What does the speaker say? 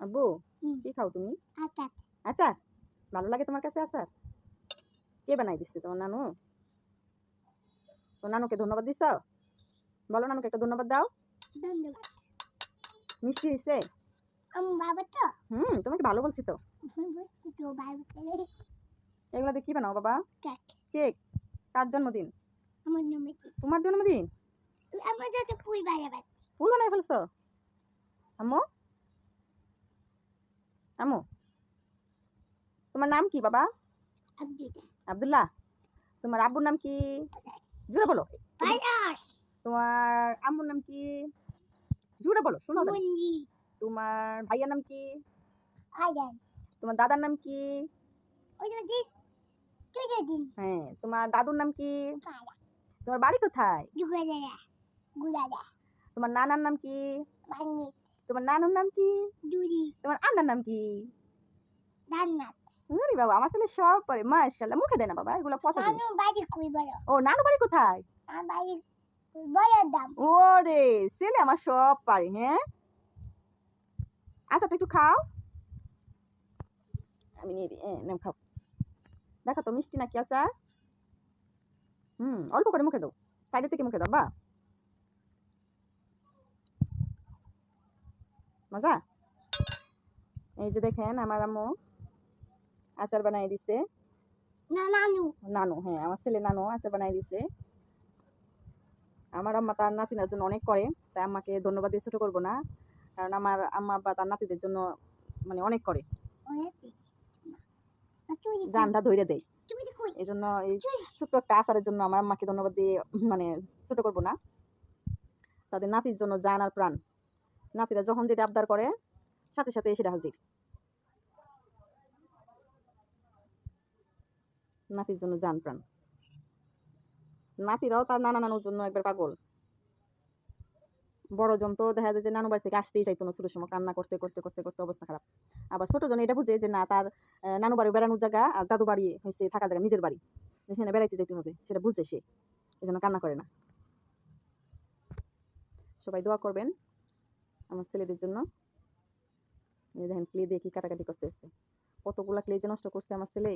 আব্বু কি খাও তুমি? আচ্ছা আচার? ভালো লাগে তোমার কাছে আচার? কে বানাই দিচ্ছে তোমার নানু? তো নানুকে ধন্যবাদ দিছ? বলো নানুকে একটা ধন্যবাদ দাও। ধন্যবাদ। মিষ্টি হয়েছে আমি বাবা তো? হুম তোমাকে ভালো বলছি তো। এগুলো দিয়ে কি বানাও বাবা? কেক। কেক? কার জন্মদিন? আমার নামে কি তোমার জন্মদিন? ফুল বানাই ফেলছো? আম্মু? আম্মু তোমার নাম কি বাবা আব্দুল্লাহ আব্দুল্লাহ তোমার আব্বুর নাম কি জুড়ে বলো পায়াস তোমার আম্মুর নাম কি জুড়ে বলো শোনো যায়। মন্দি তোমার ভাইয়ার নাম কি আয়ান তোমার দাদার নাম কি ওই যে দিন তুই যে দিন হ্যাঁ তোমার দাদুর নাম কি পায়া তোমার বাড়ি কোথায় দুগাদা গুলাদা তোমার নানার নাম কি বাঙ্গি তোমার নানুর নাম কি? দুরি। তোমার আন্নার নাম কি? দান্নাত। আরে বাবা আমার ছেলে সব পারে মাশাআল্লাহ মুখে দেয় না বাবা এগুলো পচা নানু বাড়ি কই বলো? ও নানু বাড়ি কোথায়? আমার বাড়ি কই বলো দাম। ওরে ছেলে আমার সব পারে হ্যাঁ? আচ্ছা তুই একটু খাও। আমি নিয়ে দিই নাও খাও। দেখো তো মিষ্টি নাকি আচার? হুম অল্প করে মুখে দাও। সাইডে থেকে মুখে দাও বা। মজা? এই যে দেখেন আমার আম্মু আচার বানাই দিছে। না নানু। নানু হ্যাঁ আমার ছেলে নানু আচার বানাই দিছে। আমার আম্মা তার নাতিনার জন্য অনেক করে তাই আম্মাকে ধন্যবাদ দিয়ে ছোটো করব না। কারণ আমার আম্মা বা তার নাতিদের জন্য মানে অনেক করে। জানটা ধরে দেয় এই জন্য এই ছোট্ট একটা আচারের জন্য আমার আম্মাকে ধন্যবাদ দিয়ে মানে ছোটো করব না। তাদের নাতির জন্য জান আর প্রাণ। নাতিরা যখন যেটা আবদার করে, সাথে সাথে সেটা হাজির। নাতির জন্য জান প্রাণ। নাতিরাও তার নানা নানুর জন্য একবার পাগল। বড় জন তো দেখা যায় যে নানু বাড়ি থেকে আসতেই চাইতো না ছোটোর সময়, কান্না করতে করতে করতে করতে অবস্থা খারাপ। আবার ছোট জন এটা বুঝে যে না, তার নানু বাড়ি বেড়ানোর জায়গা আর দাদু বাড়ি হয়েছে থাকা জায়গা, নিজের বাড়ি। যেখানে বেড়াইতে যেতে হবে, সেটা বুঝে সে। এই কান্না করে না। সবাই দোয়া করবেন আমার ছেলেদের জন্য। দেখেন ক্লে দিয়ে কি কাটাকাটি করতেছে। কতগুলা ক্লে যে নষ্ট করছে আমার ছেলে।